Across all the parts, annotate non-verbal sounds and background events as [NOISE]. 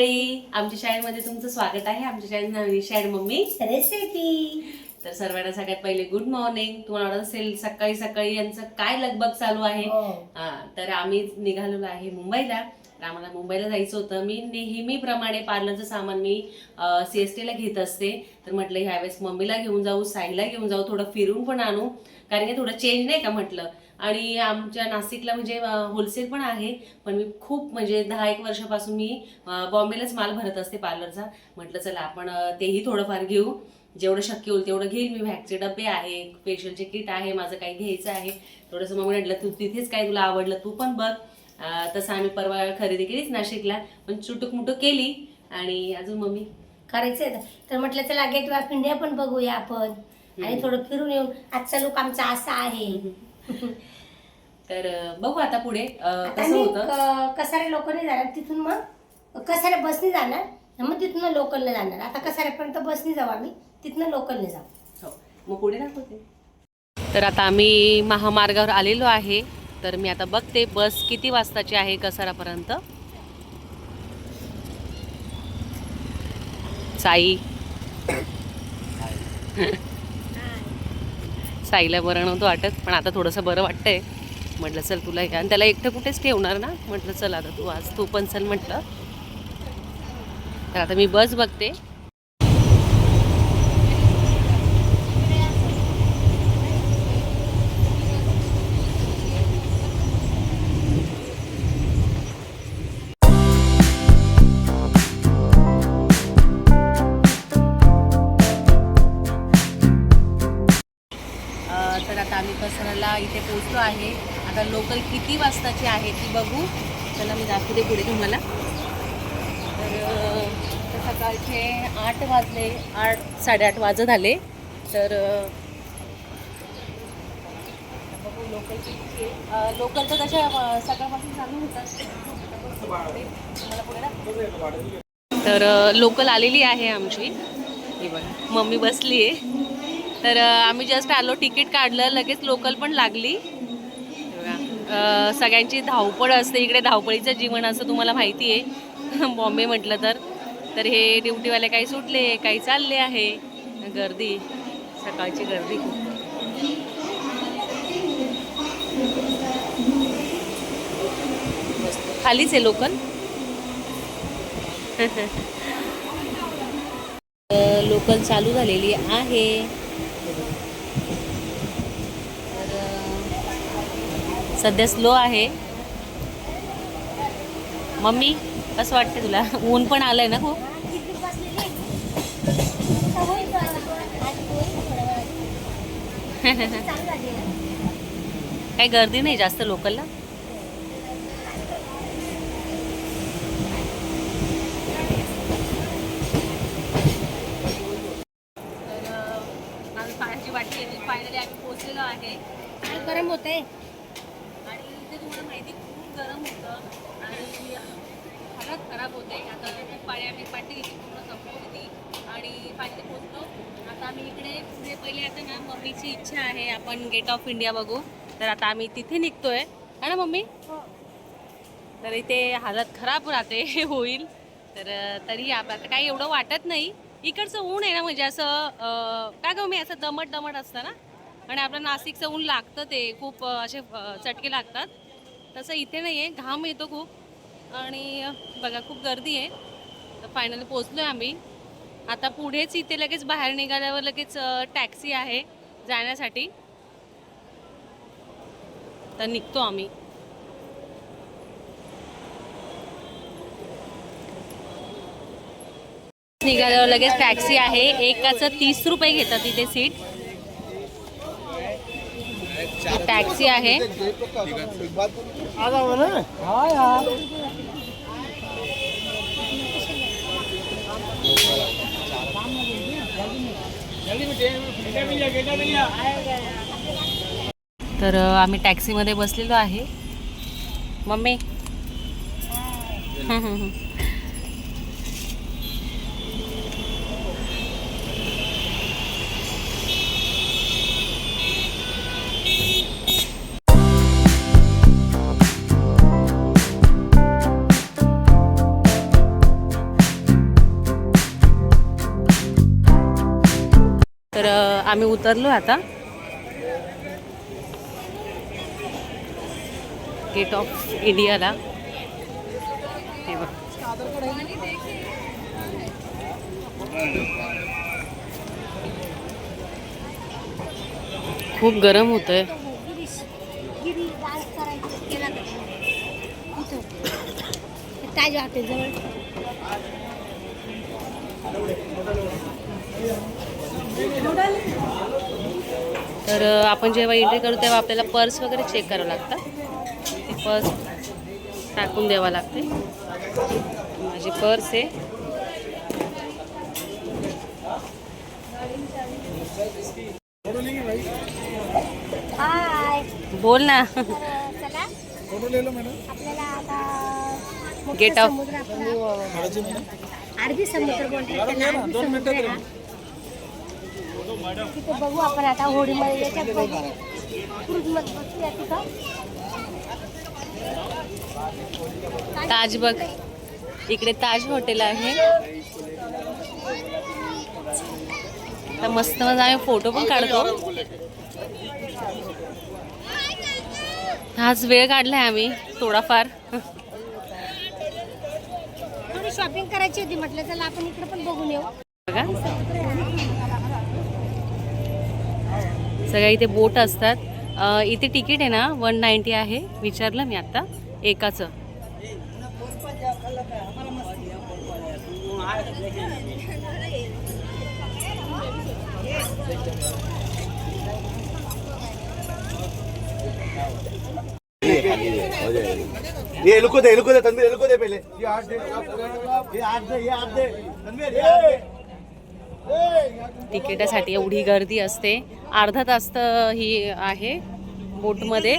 मंडळी आमच्या शाळेमध्ये तुमचं स्वागत आहे. आमच्या शाळेत नवीन शाळेत मम्मी. रेसिपी तर सर्वांना सगळ्यात पहिले गुड मॉर्निंग तुम्हाला वाटत असेल सकाळी सकाळी यांचं काय लगबग चालू आहे? हो. हा, तर आम्ही निघालेलो आहे मुंबईला. तर आम्हाला मुंबईला जायचं होतं. मी नेहमीप्रमाणे पार्लरचं सामान मी सी एस टीला घेत असते. तर म्हटलं ह्यावेळेस मम्मीला घेऊन जाऊ साईला घेऊन जाऊ थोडं फिरून पण आणू. कारण की थोडं चेंज नाही का म्हटलं? आणि आमच्या नाशिकला म्हणजे होलसेल पण आहे. पण मी खूप म्हणजे दहा एक वर्षापासून मी बॉम्बेलाच माल भरत असते पार्लरचा. म्हटलं चला आपण तेही थोडंफार घेऊ. जेवढं शक्य होईल तेवढं घेईल. मी व्हॅक्सचे डबे आहे फेशियलचे किट आहे माझं काही घ्यायचं आहे. थोडंसं मग म्हटलं तू तिथेच काय तुला आवडलं तू पण बघ. तसं आम्ही परवा खरेदी केलीच नाशिकला. पण चुटूक मुटूक केली. आणि अजून मम्मी? करायचंय ना. तर म्हटलं चला गेट ऑफ इंडिया पण बघूया आपण. आणि थोडं फिरून येऊन आजचा लोक आमचा असा आहे. [LAUGHS] तर बघू आता पुढे अं, आता कसं मी होतं. क- कसारे लोकलने जाणार? तिथून मग कसारे बसने जाणार? मग तिथून लोकलने जाणार. आता कसाऱ्यापर्यंत बसने जाऊ आम्ही तिथनं लोकलने जाऊ. हो मग पुढे दाखवते. तर आता आम्ही महामार्गावर आलेलो आहे. तर मी आता बघते बस किती वाजताची आहे कसारापर्यंत? साई. [LAUGHS] साईला बरं नव्हतं वाटत पण आता थोडंसं बरं वाटतंय. म्हटलं चल तुला आणि त्याला एकटं कुठेच ठेवणार ना? म्हटलं चल आता तू आज तू पण चल म्हटलं. तर आता मी बस बघते. इथे पोचलो आहे. आता लोकल किती वाजताची आहे ती बघू. चला मी दाखवते पुढे तुम्हाला. तर सकाळचे आठ वाजले आठ साडेआठ वाजत आले. तर बघू लोकल किती लोकल तर तशा सकाळपासून चालू होतात. तर लोकल आलेली आहे आमची. बघा मम्मी बसली आहे तर आम्ही जस्ट आलो तिकीट काढलं लगेच लोकल पण लागली. सगळ्यांची धावपळ असते इकडे धावपळीचं जीवन असं तुम्हाला माहिती आहे. [LAUGHS] बॉम्बे म्हटलं तर. तर हे ड्युटीवाले काही सुटले काही चालले आहे. गर्दी सकाळची गर्दी. खूप खालीच आहे लोकल लोकल [LAUGHS] चालू झालेली आहे तर, अ, सध्या स्लो आहे. मम्मी कसं वाटतं तुला? ऊन पण आलंय ना खूप? [LAUGHS] काही गर्दी नाही जास्त लोकलला तर आम्ही पाण्याची वाटी घेतली फायनली आम्ही पोचलेलो आहे गरम होते आणि इथे तुम्हाला माहिती खूप गरम होतं आणि हालत खराब होते आता खूप पाणी आम्ही पाठी घेतली पूर्ण संपली होती आणि पाठी पोचलो आता आम्ही इकडे पुढे पहिले आता ना मम्मीची इच्छा आहे आपण गेट ऑफ इंडिया बघू. तर आता आम्ही तिथे निघतोय. है ना मम्मी? तर इथे हालत खराब राहते [LAUGHS] होईल. तर तरी आप- आता काही एवढं वाटत नाही. इकडचं ऊन आहे ना म्हणजे असं काय गं मी असं दमट दमट असतं ना? आणि आपलं नाशिकचं ऊन लागतं ते खूप असे चटके लागतात. तसं इथे नाही आहे घाम येतो खूप. आणि बघा खूप गर्दी आहे. तर फायनली पोचलो आहे आम्ही. आता पुढेच इथे लगेच बाहेर निघाल्यावर लगेच टॅक्सी आहे जाण्यासाठी. तर निघतो आम्ही. निघाल्यावर लगेच टॅक्सी आहे. एकाचं तीस रुपये घेतात तिथे सीट. टॅक्सी आहे. तर आम्ही टॅक्सीमध्ये बसलेलो आहे. मम्मी? आम्ही उतरलो आता. गेट ऑफ इंडियाला हे बघ. खूप गरम होत आहे ताज वाटते जवळ? तर आपण जेव्हा एंट्री करू तेव्हा आपल्याला पर्स वगैरे चेक करावं लागतं. ती पर्स टाकून द्यावं लागते. माझी पर्स आहे. बोल ना. समुद्र आपला अरबी समुद्र बोलतात त्याला अरबी समुद्र आहे हा. तिथे बघू आपण आता होडीमध्ये याच्यात बघू. क्रूजमध्ये बसूया तिथं ताज बघ. इकडे ताज हॉटेल आहे. आता मस्त मस्त आम्ही फोटो पण काढतो. आज वेळ काढलाय आम्ही थोडाफार. थोडी शॉपिंग करायची होती म्हटलं चला आपण इकडे पण बघून येऊ. बघा. सगळ्या इथे बोट असतात. इथे तिकीट आहे ना वन नाईन्टी आहे. विचारलं मी आत्ता एकाचं. ये इनको दे इनको दे तनवीर इनको दे पहले। ये आठ दे ये आठ दे ये आठ दे तनवीर ये तिकिटासाठी एवढी गर्दी असते. अर्धा तास तर ही आहे बोटमध्ये.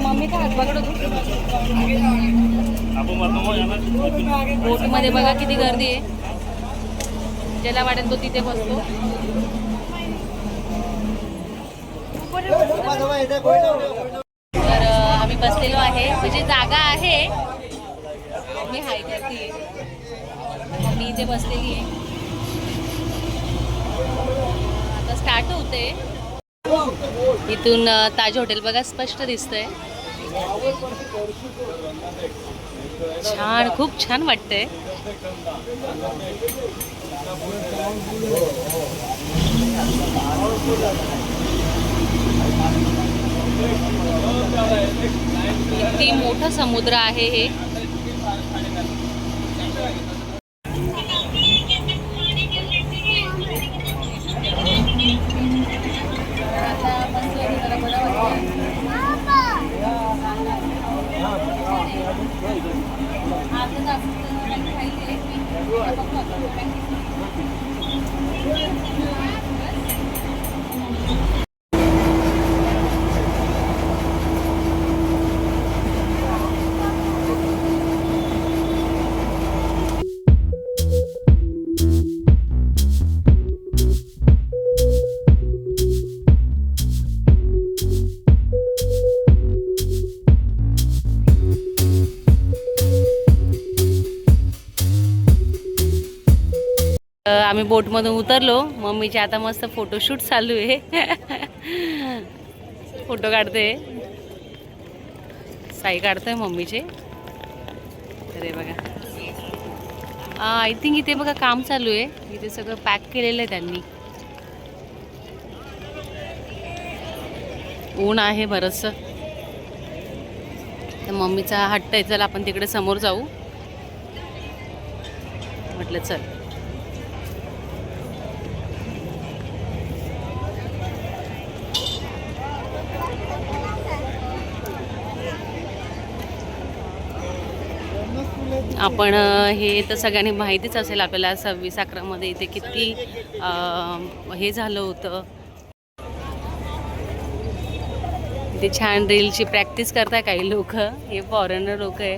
मम्मी का हात? बोटमध्ये बघा किती गर्दी आहे. ज्याला वाटेल तो तिथे बसतो. तर आम्ही बसलेलो आहे. म्हणजे जागा आहे. मी हाय करते. मी इथे बसलेली आहे. आता स्टार्ट होते. इथून ताज हॉटेल बघा स्पष्ट दिसतंय. छान खूप छान वाटतंय. किती मोठं समुद्र आहे हे. आम्ही बोटमधून उतरलो. मम्मीचे आता मस्त फोटोशूट चालू आहे. फोटो काढते. साई काढतोय मम्मीचे. अरे बघा. आय थिंक इथे बघा काम चालू आहे. इथे सगळं पॅक केलेलं आहे त्यांनी. ऊन आहे बरंचसं. तर मम्मीचा हट्ट आहे. चल आपण तिकडे समोर जाऊ. म्हटलं चल. आपण हे तर सगळ्यांनी माहितीच असेल आपल्याला सव्वीस अकरामध्ये इथे किती हे झालं होतं. इथे छान रीलची प्रॅक्टिस करताय काही लोक. हे फॉरेनर लोक आहे.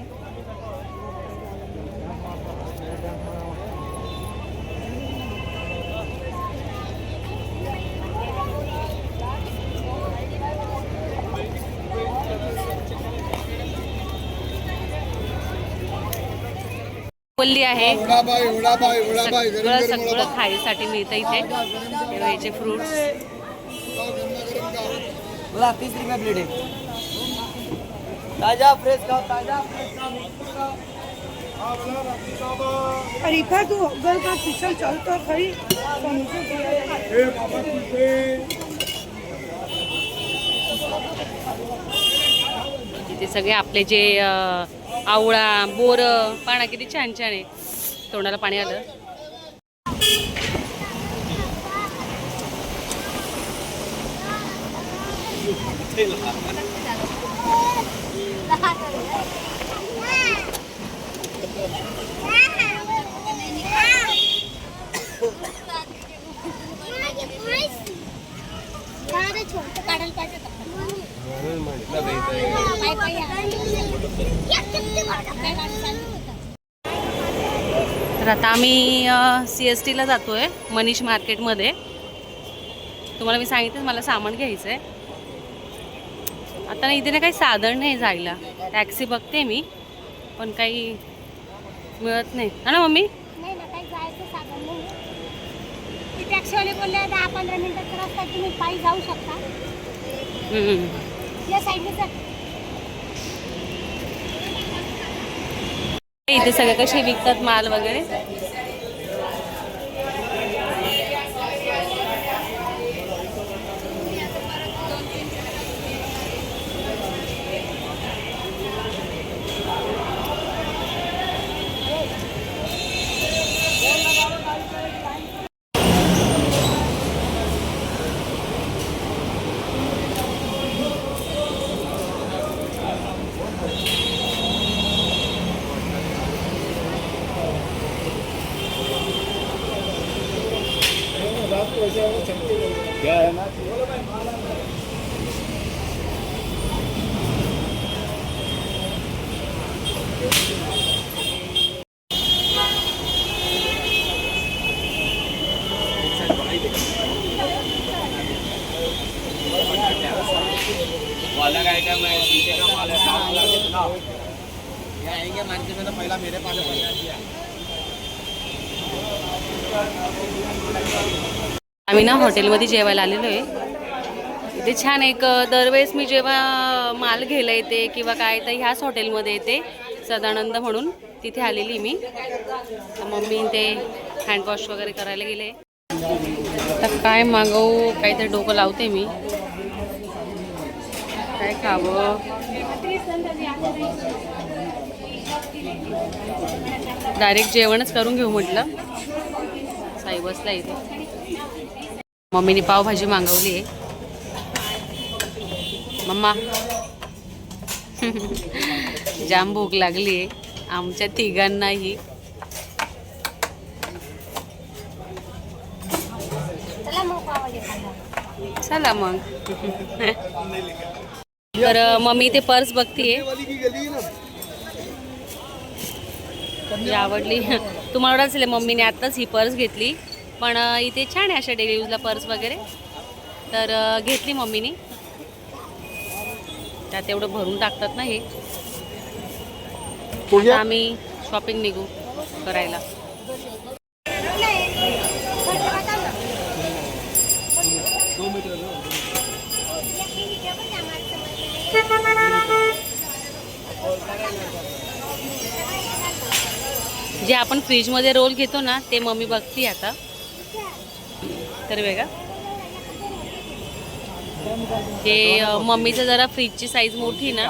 बोलली आहे. सगळं गरम सगळं खायसाठी मिळतं इथे. याचे फ्रुट्स गरम का बोला तीस रुपये प्लेट ताजा फ्रेश खाओ ताजा फ्रेश खाओ अरीफा तू अव्वल का पिछल चल तो खरी ए बाबा तुझे इथे सगळे आपले जे आवळा बोर पाना किती छान छान आहे. तोंडाला पाणी आलं [LAUGHS] काढायला पाहिजे पाय पाय तर आता आम्ही सी एस टीला जातो आहे मनीष मार्केटमध्ये. तुम्हाला मी सांगितलं मला सामान घ्यायचं आहे आता ना इथे ना काही साधन नाही जायला. टॅक्सी बघते मी पण काही मिळत नाही. हा ना मम्मी? टॅक्सीवाले बोलले दहा पंधरा मिनिटाचा रस्ता तुम्ही पायी जाऊ शकता. हम्म. या साईडने इथे सगळे कसे विकतात माल वगैरे? क्या है ना अलग आइटम है पीछे का माल है साफ वाला कितना यहाँ आएंगे मान के चलो पहला मेरे पास है आम्ही ना हॉटेलमध्ये जेवायला आलेलो आहे. इथे छान एक दरवेळेस मी जेव्हा माल घ्यायला येते किंवा काय तर ह्याच हॉटेलमध्ये येते. सदानंद म्हणून तिथे आलेली मी. मम्मी ते हँडवॉश वगैरे करायला गेले. तर काय मागवू? काहीतरी डोकं लावते मी. काय खावं? डायरेक्ट जेवणच करून घेऊ म्हटलं. साई बसला इथे. मम्मीने पावभाजी मागवली आहे. मम्मा. [LAUGHS] जाम भूक लागली आहे. आमच्या तिघांनाही. चला मग तर मम्मी ते पर्स बघतीये. आवडली. तुम्हाला मम्मीने आत्ताच ही पर्स घेतली. पण इथे छान आहे अशा डेली यूजला पर्स वगैरे. तर घेतली मम्मीने. त्यात एवढं भरून टाकतात ना हे. आता आम्ही शॉपिंग निघू करायला. जे आपण फ्रीजमध्ये रोल घेतो ना ते मम्मी बघती आता. तर वेगळा हे मम्मीचं जरा फ्रीजची साईज मोठी ना.